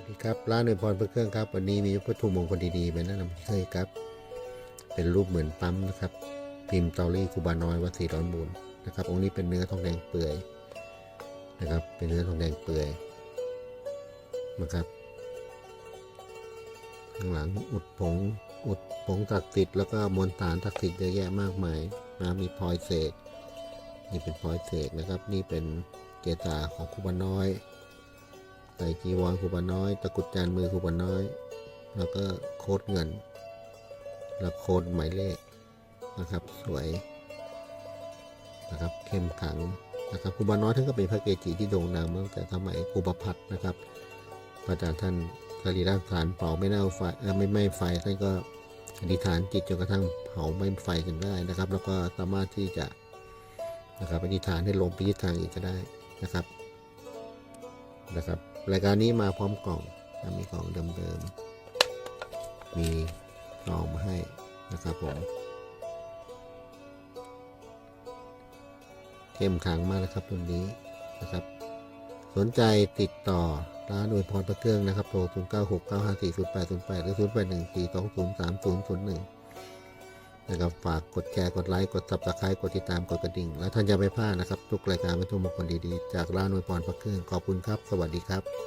สวัสดีครับร้านอวยพรพระเครื่องครับ วันนี้มีวัตถุมงคลดีๆมาแนะนำให้ครับ เป็นรูปเหมือนปั๊มนะครับ พิมพ์เตาลี่คูบาน้อยวัดศรีร้อนบุญนะครับ องค์นี้เป็นเนื้อทองแดงเปื่อยนะครับ เป็นเนื้อทองแดงเปื่อยนะครับ ข้างหลังอุดผงอุดผงตักติดแล้วก็มวลสารตักติดเยอะแยะมากมายนะมีพลอยเศษ นี่เป็นพลอยเศษนะครับ นี่เป็นเกศาของคูบาน้อย ส่จีวรคูบาน้อย ตะกุดจานมือคูบาน้อย แล้วก็โค้ดเงิน แล้วโค้ดหมายเลขนะครับ สวยนะครับ เข้มขลังนะครับคูบาน้อยท่านก็เป็นพระเกจิที่โด่งดังมาตั้งแต่สมัยกูบพัทนะครับพระอาจารย์ท่านสรีระสารเผาไม่เน่าไฟไม่ไหม้ไฟท่านก็อธิษฐานจิตจนกระทั่งเผาไม่ไฟกันได้นะครับ แล้วก็สามารถที่จะนะครับอธิษฐานให้ลมไปทิศทางอีกก็ได้นะครับนะครับ รายการนี้มาพร้อมกล่องนะมีกล่องเดิมๆมีซองมาให้นะครับผมเข้มขังมากนะครับตัวนี้นะครับ สนใจติดต่อร้านอวยพรพระเครื่องนะครับโทร 0 9 6 9 5 4 0 8 0 8 หรือ 0 นะครับฝากกดแชร์กดไลค์กดซับสไครต์กดติดตามกดกระดิ่ง และท่านจะไม่พลาดนะครับ ทุกรายการวัตถุมงคลดีๆ จากร้านนวยพรพระเครื่องขอบคุณครับ สวัสดีครับ